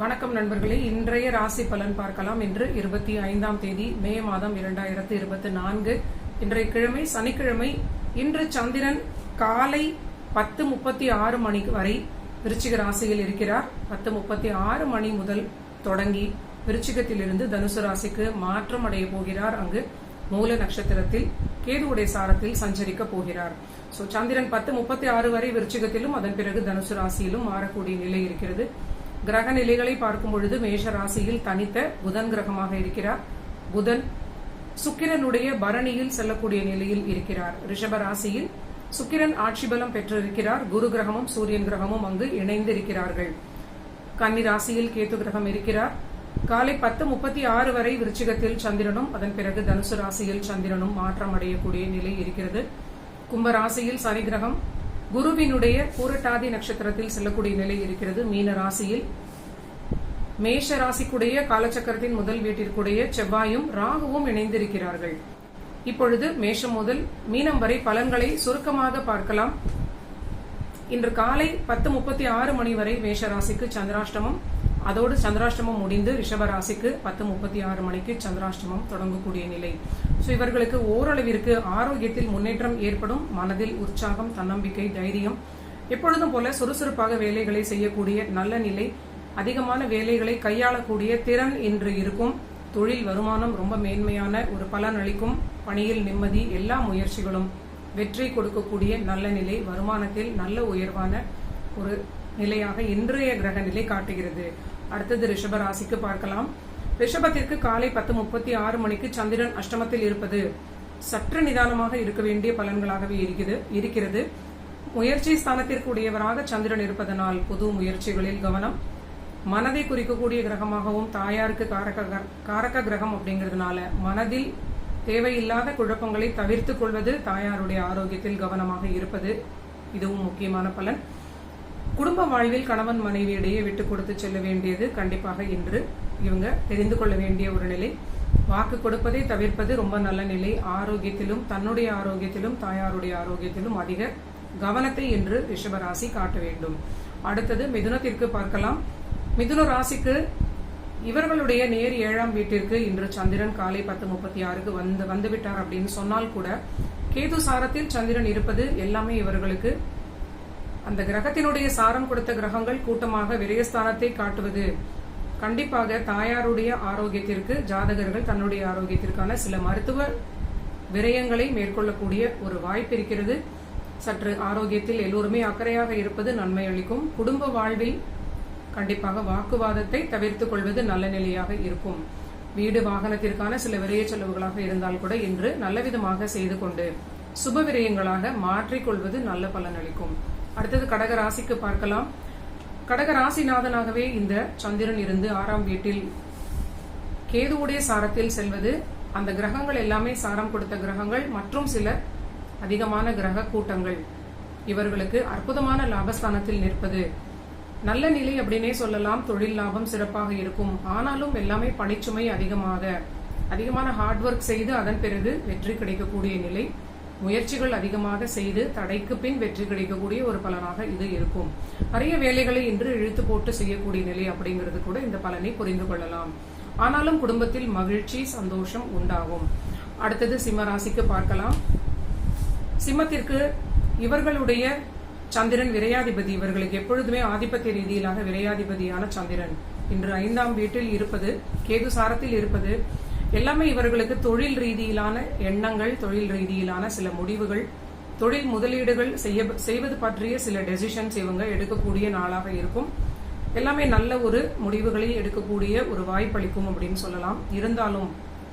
வணக்கம் நண்பர்களே. இன்றைய ராசி பலன் பார்க்கலாம். இன்று இருபத்தி ஐந்தாம் தேதி மே மாதம் இரண்டாயிரத்து இருபத்தி நான்கு. இன்றைய கிழமை சனிக்கிழமை இன்று சந்திரன் காலை பத்து முப்பத்தி ஆறு மணி வரை விருச்சிக ராசியில் இருக்கிறார். பத்து முப்பத்தி ஆறு மணி முதல் தொடங்கி விருச்சிகத்திலிருந்து தனுசு ராசிக்கு மாற்றம் அடைய போகிறார். அங்கு மூல நட்சத்திரத்தில் கேதுவுடைய சாரத்தில் சஞ்சரிக்க போகிறார். சோ சந்திரன் பத்து முப்பத்தி ஆறு வரை விருச்சிகத்திலும் அதன் பிறகு தனுசு ராசியிலும் மாறக்கூடிய நிலை இருக்கிறது. கிரக நிலைகளை பார்க்கும் பொழுது மேஷ ராசியில் தனித்த புதன் கிரகமாக இருக்கிறார். புதன் சுக்கிரனுடைய பரணியில் செல்லக்கூடிய நிலையில் இருக்கிறார். ரிஷப ராசியில் சுக்கிரன் ஆட்சி பலம் பெற்றிருக்கிறார். குரு கிரகமும் சூரியன் கிரகமும் அங்கு இணைந்து இருக்கிறார்கள் கன்னி ராசியில் கேத்து கிரகம் இருக்கிறார். காலை பத்து முப்பத்தி ஆறு வரை விருச்சிகத்தில் சந்திரனும் அதன் பிறகு தனுசு ராசியில் சந்திரனும் மாற்றம் அடையக்கூடிய நிலை இருக்கிறது. கும்ப ராசியில் சனி கிரகம் குருவினுடைய பூரட்டாதி நட்சத்திரத்தில் செல்லக்கூடிய நிலை இருக்கிறது. மீன ராசியில் மேஷ ராசிக்குடைய காலச்சக்கரத்தின் முதல் வீட்டிற்குடைய செவ்வாயும் ராகுவும் இணைந்திருக்கிறார்கள். இப்பொழுது மேஷம் முதல் மீனம் வரை பலன்களை சுருக்கமாக பார்க்கலாம். இன்று காலை பத்து முப்பத்தி ஆறு மணி வரை மேஷராசிக்கு சந்திராஷ்டமம். அதோடு சந்திராஷ்டமம் முடிந்து ரிஷபராசிக்கு பத்து முப்பத்தி ஆறு மணிக்கு சந்திராஷ்டமம் தொடங்கக்கூடிய நிலை. ஸோ இவர்களுக்கு ஓரளவிற்கு ஆரோக்கியத்தில் முன்னேற்றம் ஏற்படும் மனதில் உற்சாகம் தன்னம்பிக்கை தைரியம் எப்பொழுதும் போல சுறுசுறுப்பாக வேலைகளை செய்யக்கூடிய நல்ல நிலை அதிகமான வேலைகளை கையாளக்கூடிய திறன் இன்று இருக்கும். தொழில் வருமானம் ரொம்ப மேன்மையான ஒரு பலன் அளிக்கும். பணியில் நிம்மதி எல்லா முயற்சிகளும் வெற்றி கொடுக்கக்கூடிய நல்ல நிலை வருமானத்தில் நல்ல உயர்வான ஒரு நிலையாக இன்றைய கிரக நிலை காட்டுகிறது. அடுத்தது ரிஷப ராசிக்கு பார்க்கலாம். ரிஷபத்திற்கு காலை பத்து முப்பத்தி ஆறு மணிக்கு சந்திரன் அஷ்டமத்தில் இருப்பது சற்று நிதானமாக இருக்க வேண்டிய பலன்களாகவே இருக்குது இருக்கிறது. முயற்சி ஸ்தானத்திற்கு உடையவராக சந்திரன் இருப்பதனால் புது முயற்சிகளில் கவனம். மனதை குறிக்கக்கூடிய கிரகமாகவும் தாயாருக்கு காரக காரக கிரகம் அப்படிங்கிறதுனால மனதில் தேவையில்லாத குழப்பங்களை தவிர்த்துக் கொள்வது தாயாருடைய ஆரோக்கியத்தில் கவனமாக இருப்பது இதுவும் முக்கியமான பலன். குடும்ப வாழ்வில் கணவன் மனைவியிடையே விட்டு கொடுத்து செல்ல வேண்டியது கண்டிப்பாக இன்று. இவங்க தெரிந்து கொள்ள வேண்டிய ஒரு நிலை. வாக்கு கொடுப்பதை தவிர்ப்பது ரொம்ப நல்ல நிலை. ஆரோக்கியத்திலும் தன்னுடைய ஆரோக்கியத்திலும் தாயாருடைய ஆரோக்கியத்திலும் அதிக கவனத்தை இன்று ரிஷபராசி காட்ட வேண்டும். அடுத்தது மிதுனத்திற்கு பார்க்கலாம். மிதுன ராசிக்கு இவர்களுடைய நேர் ஏழாம் வீட்டிற்கு இன்று சந்திரன் காலை பத்து முப்பத்தி ஆறுக்கு வந்து வந்துவிட்டார் அப்படின்னு சொன்னால் கூட கேது சாரத்தில் சந்திரன் இருப்பது எல்லாமே இவர்களுக்கு அந்த கிரகத்தினுடைய சாரம் கொடுத்த கிரகங்கள் கூட்டமாக விரயஸ்தானத்தை காட்டுவது. கண்டிப்பாக தாயாருடைய ஆரோக்கியத்திற்கு ஜாதகர்கள் தன்னுடைய ஆரோக்கியத்திற்கான சில மருத்துவ விரயங்களை மேற்கொள்ளக்கூடிய ஒரு வாய்ப்பு இருக்கிறது. சற்று ஆரோக்கியத்தில் எல்லோருமே அக்கறையாக இருப்பது நன்மை அளிக்கும். குடும்ப வாழ்வில் கண்டிப்பாக வாக்குவாதத்தை தவிர்த்துக் கொள்வது நல்ல நிலையாக இருக்கும். வீடு வாகனத்திற்கான சில விரய செலவுகளாக இருந்தால் கூட இன்று நல்லவிதமாக செய்து கொண்டு சுப விரயங்களாக மாற்றிக்கொள்வது நல்ல பலன் அளிக்கும். அடுத்தது கடக ராசிக்கு பார்க்கலாம். கடக ராசிநாதனாகவே இந்த சந்திரன் இருந்து ஆறாம் வீட்டில் கேதுவுடைய சாரத்தில் செல்வது அந்த கிரகங்கள் எல்லாமே சாரம் கொடுத்த கிரகங்கள் மற்றும் சில அதிகமான கிரக கூட்டங்கள். இவர்களுக்கு அற்புதமான லாபஸ்தானத்தில் நிற்பது. நல்ல நிலை அப்படின்னே சொல்லலாம். தொழில் லாபம் சிறப்பாக இருக்கும். ஆனாலும் எல்லாமே பணிச்சுமை அதிகமாக. அதிகமான ஹார்ட் ஒர்க் செய்து அதன் பிறகு வெற்றி கிடைக்கக்கூடிய நிலை. முயற்சிகள் அதிகமாக செய்து தடைக்கு பின் வெற்றி கிடைக்கக்கூடிய ஒரு பலனாக இது இருக்கும். நிறைய வேலைகளை இன்று இழுத்து போட்டு செய்யக்கூடிய நிலை அப்படிங்கிறது கூட இந்த பலனை புரிந்து கொள்ளலாம். ஆனாலும் குடும்பத்தில் மகிழ்ச்சி சந்தோஷம் உண்டாகும். அடுத்தது சிம்ம ராசிக்கு பார்க்கலாம். சிம்மத்திற்கு இவர்களுடைய சந்திரன் விரையாதிபதி. இவர்களுக்கு எப்பொழுதுமே ஆதிபத்திய ரீதியிலாக விரையாதிபதியான சந்திரன். இன்று ஐந்தாம் வீட்டில் இருப்பது கேது சாரத்தில் இருப்பது எல்லாமே இவர்களுக்கு தொழில் ரீதியிலான எண்ணங்கள் தொழில் ரீதியிலான சில முடிவுகள் தொழில் முதலீடுகள் செய்ய செய்வது பற்றிய சில டெசிஷன்ஸ் இவங்க எடுக்கக்கூடிய நாளாக இருக்கும். எல்லாமே நல்ல ஒரு முடிவுகளை எடுக்கக்கூடிய ஒரு வாய்ப்பளிக்கும் அப்படின்னு சொல்லலாம். இருந்தாலும்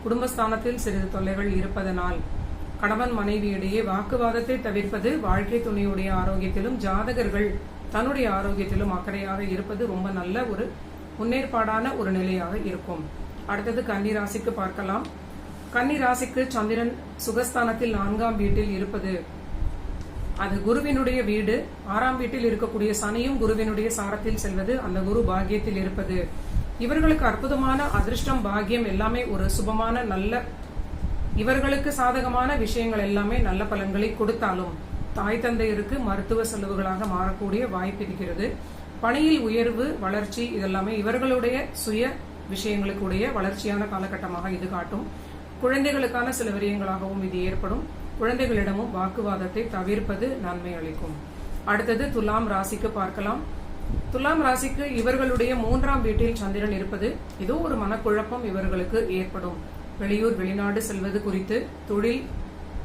குடும்பஸ்தானத்தில் சிறிது தொல்லைகள் இருப்பதனால் கணவன் மனைவியிடையே வாக்குவாதத்தை தவிர்ப்பது வாழ்க்கை துணையுடைய ஆரோக்கியத்திலும் ஜாதகர்கள் தன்னுடைய ஆரோக்கியத்திலும் அக்கறையாக இருப்பது ரொம்ப நல்ல ஒரு முன்னேற்பாடான ஒரு நிலையாக இருக்கும். அடுத்தது கன்னி ராசிக்கு பார்க்கலாம். கன்னி ராசிக்கு சந்திரன் சுகஸ்தானத்தில் நான்காம் வீட்டில் இருப்பது. அது குருவினுடைய வீடு. ஆறாம் வீட்டில் இருக்கக்கூடிய சனியும் குருவினுடைய சாரத்தில் செல்வது. அந்த குரு பாகியத்தில் இருப்பது. இவர்களுக்கு அற்புதமான அதிர்ஷ்டம் பாக்கியம் எல்லாமே ஒரு சுபமான நல்ல இவர்களுக்கு சாதகமான விஷயங்கள் எல்லாமே நல்ல பலன்களை கொடுத்தாலும் தாய் தந்தையருக்கு மருத்துவ செலவுகளாக மாறக்கூடிய வாய்ப்பு இருக்கிறது. பணியில் உயர்வு வளர்ச்சி இதெல்லாமே இவர்களுடைய சுய விஷயங்களுக்குடைய வளர்ச்சியான காலகட்டமாக இது காட்டும். குழந்தைகளுக்கான சில விரயங்களாகவும் இது ஏற்படும். குழந்தைகளிடமும் வாக்குவாதத்தை தவிர்ப்பது நன்மை அளிக்கும். அடுத்தது துலாம் ராசிக்கு பார்க்கலாம். துலாம் ராசிக்கு இவர்களுடைய மூன்றாம் வீட்டில் சந்திரன் இருப்பது ஏதோ ஒரு மனக்குழப்பம் இவர்களுக்கு ஏற்படும். வெளியூர் வெளிநாடு செல்வது குறித்து தொழில்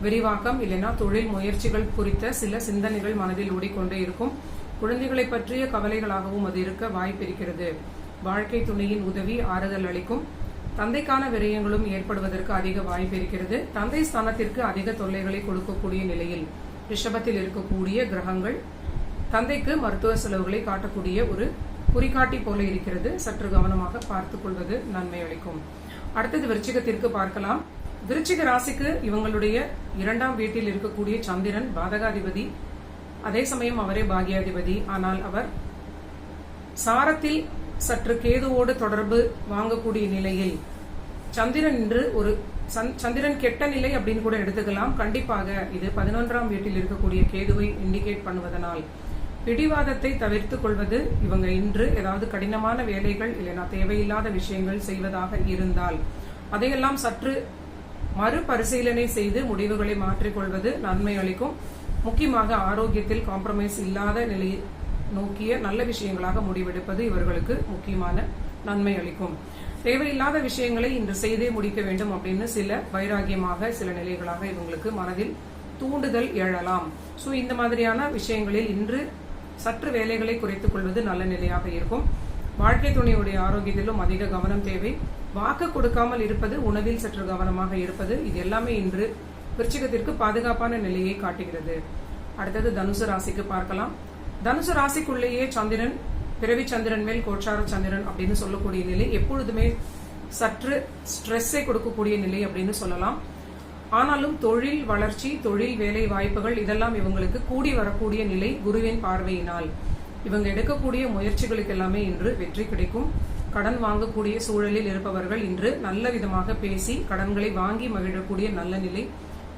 விரிவாக்கம் இல்லைன்னா தொழில் முயற்சிகள் குறித்த சில சிந்தனைகள் மனதில் ஓடிக்கொண்டே இருக்கும். குழந்தைகளை பற்றிய கவலைகளாகவும் அது இருக்க வாய்ப்பிருக்கிறது வாழ்க்கை துணையின் உதவி ஆறுதல் அளிக்கும். தந்தைக்கான விரயங்களும் ஏற்படுவதற்கு அதிக வாய்ப்பு இருக்கிறது. தந்தை ஸ்தானத்திற்கு அதிக தொல்லைகளை கொடுக்கக்கூடிய நிலையில் ரிஷபத்தில் இருக்கக்கூடிய கிரகங்கள் தந்தைக்கு மருத்துவ செலவுகளை காட்டக்கூடிய ஒரு குறிகாட்டி போல இருக்கிறது. சற்று கவனமாக பார்த்துக் கொள்வது நன்மை அளிக்கும். அடுத்தது விருச்சிகத்திற்கு பார்க்கலாம். விருச்சிக ராசிக்கு இவங்களுடைய இரண்டாம் வீட்டில் இருக்கக்கூடிய சந்திரன் பாதகாதிபதி. அதே சமயம் அவரே பாகியாதிபதி. ஆனால் அவர் சாரத்தில் சற்று கேதுவோடு தொடர்பு வாங்கக்கூடிய நிலையில் சந்திரன் இன்று ஒரு சந்- சந்திரன் கெட்ட நிலை அப்படின்னு கூட எடுத்துக்கலாம். கண்டிப்பாக இது பதினொன்றாம் வீட்டில் இருக்கக்கூடிய கேதுவை இண்டிகேட் பண்ணுவதனால் பிடிவாதத்தை தவிர்த்துக் கொள்வது இவங்க இன்று ஏதாவது கடினமான வேலைகள் இல்லைனா தேவையில்லாத விஷயங்கள் செய்வதாக இருந்தால் அதையெல்லாம் சற்று மறுபரிசீலனை செய்து முடிவுகளை மாற்றிக்கொள்வது நன்மை அளிக்கும். முக்கியமாக ஆரோக்கியத்தில் காம்ப்ரமைஸ் இல்லாத நிலை நோக்கிய நல்ல விஷயங்களாக முடிவெடுப்பது இவர்களுக்கு முக்கியமான நன்மை அளிக்கும். தேவையில்லாத விஷயங்களை இன்று செய்தே முடிக்க வேண்டும் அப்படின்னு சில வைராகியமாக சில நிலைகளாக இவங்களுக்கு மனதில் தூண்டுதல் எழலாம். ஸோ இந்த மாதிரியான விஷயங்களில் இன்று சற்று வேலைகளை குறைத்துக் கொள்வது நல்ல நிலையாக இருக்கும். வாழ்க்கை துணையுடைய ஆரோக்கியத்திலும் அதிக கவனம் தேவை. வாக்கு கொடுக்காமல் இருப்பது உணவில் சற்று கவனமாக இருப்பது இது எல்லாமே இன்று விருச்சிகத்திற்கு பாதுகாப்பான நிலையை காட்டுகிறது. அடுத்தது தனுசு ராசிக்கு பார்க்கலாம். தனுசு ராசிக்குள்ளேயே சந்திரன் பிறவி சந்திரன் மேல் கோச்சார சந்திரன் அப்படின்னு சொல்லக்கூடிய நிலை எப்பொழுதுமே சற்று ஸ்ட்ரெஸ்ஸை கொடுக்கக்கூடிய நிலை அப்படின்னு சொல்லலாம். ஆனாலும் தொழில் வளர்ச்சி தொழில் வேலை வாய்ப்புகள் இதெல்லாம் இவங்களுக்கு கூடி வரக்கூடிய நிலை குருவின் பார்வையினால். இவங்க எடுக்கக்கூடிய முயற்சிகளுக்கு எல்லாமே இன்று வெற்றி கிடைக்கும். கடன் வாங்கக்கூடிய சூழலில் இருப்பவர்கள் இன்று நல்ல விதமாக பேசி கடன்களை வாங்கி மகிழக்கூடிய நல்ல நிலை.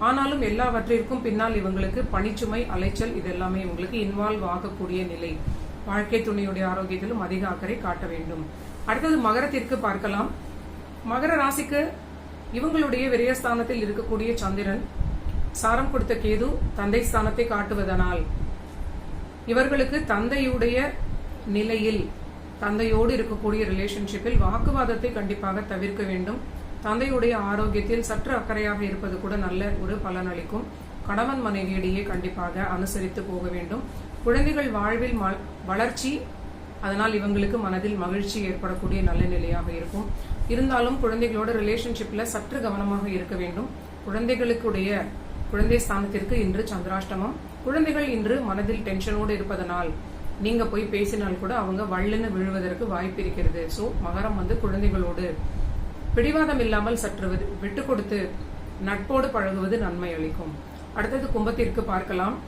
ஆனாலும் எல்லாவற்றிற்கும் பின்னால் இவங்களுக்கு பணிச்சுமை அலைச்சல் இதெல்லாமே இவங்களுக்கு இன்வால்வ் ஆகக்கூடிய நிலை. வாழ்க்கை துணையுடைய ஆரோக்கியத்திலும் அதிக அக்கறை காட்ட வேண்டும். அடுத்தது மகரத்திற்கு பார்க்கலாம். மகர ராசிக்கு இவங்களுடைய விரயஸ்தானத்தில் இருக்கக்கூடிய சந்திரன் சாரம் கொடுத்த கேது தந்தை ஸ்தானத்தை காட்டுவதனால் இவர்களுக்கு தந்தையுடைய நிலையில் தந்தையோடு இருக்கக்கூடிய ரிலேஷன்ஷிப்பில் வாக்குவாதத்தை கண்டிப்பாக தவிர்க்க வேண்டும். தந்தையுடைய ஆரோக்கியத்தில் சற்று அக்கறையாக இருப்பது கூட நல்ல ஒரு பலனளிக்கும் கணவன் மனைவியிடையே கண்டிப்பாக அனுசரித்து போக வேண்டும். குழந்தைகள் வாழ்வில் ம- வளர்ச்சி அதனால் இவங்களுக்கு மனதில் மகிழ்ச்சி ஏற்படக்கூடிய நல்ல நிலையாக இருக்கும். இருந்தாலும் குழந்தைகளோட ரிலேஷன்ஷிப்ல சற்று கவனமாக இருக்க வேண்டும். குழந்தைகளுக்குடைய குழந்தை ஸ்தானத்திற்கு இன்று சந்திராஷ்டமம். குழந்தைகள் இன்று மனதில் டென்ஷனோடு இருப்பதனால் நீங்க போய் பேசினால் கூட அவங்க வள்ளுன்னு விழுவதற்கு வாய்ப்பு இருக்கிறது. சோ மகரம் வந்து குழந்தைகளோடு பிடிவாதம் இல்லாமல் சற்று விட்டு- கொடுத்து நட்போடு பழகுவது நன்மை அளிக்கும் அடுத்தது கும்பத்திற்கு பார்க்கலாம்.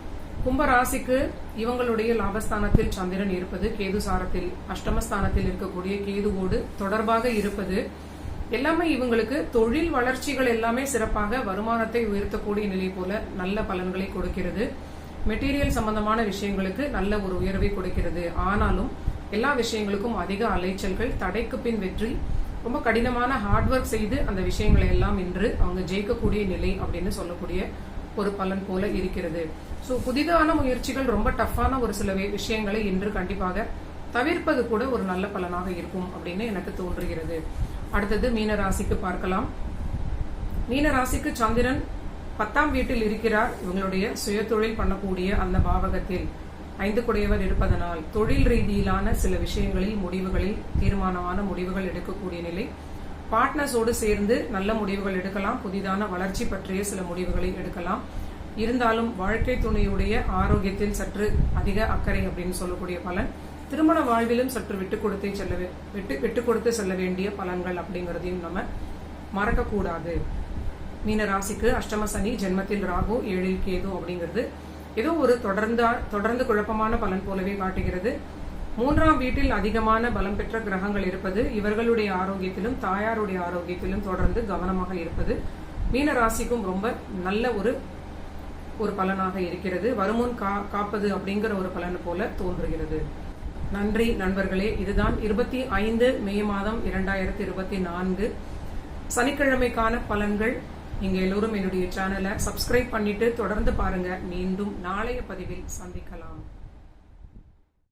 கும்ப ராசிக்கு இவங்களுடைய லாபஸ்தானத்தில் சந்திரன் இருப்பது கேது சாரத்தில் அஷ்டமஸ்தானத்தில் இருக்கக்கூடிய கேதுவோடு தொடர்பாக இருப்பது. எல்லாமே இவங்களுக்கு தொழில் வளர்ச்சிகள் எல்லாமே சிறப்பாக வருமானத்தை உயர்த்தக்கூடிய நிலை போல நல்ல பலன்களை கொடுக்கிறது. மெட்டீரியல் சம்பந்தமான விஷயங்களுக்கு நல்ல ஒரு உயர்வை கொடுக்கிறது. ஆனாலும் எல்லா விஷயங்களுக்கும் அதிக அலைச்சல்கள் தடைக்கு பின் வெற்றி ரொம்ப கடினமான ஹார்ட் ஒர்க் செய்து அந்த விஷயங்களை எல்லாம் இன்று அவங்க ஜெயிக்கக்கூடிய நிலை அப்படின்னு சொல்லக்கூடிய ஒரு பலன் போல இருக்கிறது. ஸோ புதிதான முயற்சிகள் ரொம்ப டஃப்பான ஒரு சில விஷயங்களை இன்று கண்டிப்பாக தவிர்ப்பது கூட ஒரு நல்ல பலனாக இருக்கும் அப்படின்னு எனக்கு தோன்றுகிறது. அடுத்தது மீன ராசிக்கு பார்க்கலாம். மீன ராசிக்கு சந்திரன் பத்தாம் வீட்டில் இருக்கிறார். இவங்களுடைய சுயதொழில் பண்ணக்கூடிய அந்த பாவகத்தில். ஐந்து குடையவர் இருப்பதனால் தொழில் ரீதியிலான சில விஷயங்களில் முடிவுகளில் தீர்மானமான முடிவுகள் எடுக்கக்கூடிய நிலை. பார்ட்னர்ஸோடு சேர்ந்து நல்ல முடிவுகள் எடுக்கலாம். புதிதான வளர்ச்சி பற்றிய சில முடிவுகளை எடுக்கலாம். இருந்தாலும் வாழ்க்கை துணையுடைய ஆரோக்கியத்தில் சற்று அதிக அக்கறை அப்படின்னு சொல்லக்கூடிய பலன். திருமண வாழ்விலும் சற்று விட்டு கொடுத்து செல்ல விட்டு விட்டு கொடுத்து செல்ல வேண்டிய பலன்கள் அப்படிங்கறதையும் நம்ம மறக்கக்கூடாது. மீன ராசிக்கு அஷ்டம சனி ஜென்மத்தில் ராகு ஏழில் கேது அப்படிங்கிறது ஏதோ ஒரு தொடர்ந்தா தொடர்ந்து குழப்பமான பலன் போலவே காட்டுகிறது. மூன்றாம் வீட்டில் அதிகமான பலம் பெற்ற கிரகங்கள் இருப்பது இவர்களுடைய ஆரோக்கியத்திலும் தாயாருடைய ஆரோக்கியத்திலும் தொடர்ந்து கவனமாக இருப்பது மீன ராசிக்கும் ரொம்ப நல்ல ஒரு ஒரு பலனாக இருக்கிறது. வருமுன் கா காப்பது அப்படிங்கிற ஒரு பலன் போல தோன்றுகிறது. நன்றி நண்பர்களே இதுதான் இருபத்தி ஐந்து மே மாதம் இரண்டாயிரத்தி இருபத்தி நான்கு. சனிக்கிழமைக்கான பலன்கள் நீங்க எல்லோரும் என்னுடைய சேனலை சப்ஸ்கிரைப் பண்ணிட்டு தொடர்ந்து பாருங்க. மீண்டும் நாளைய பதிவில் சந்திக்கலாம்.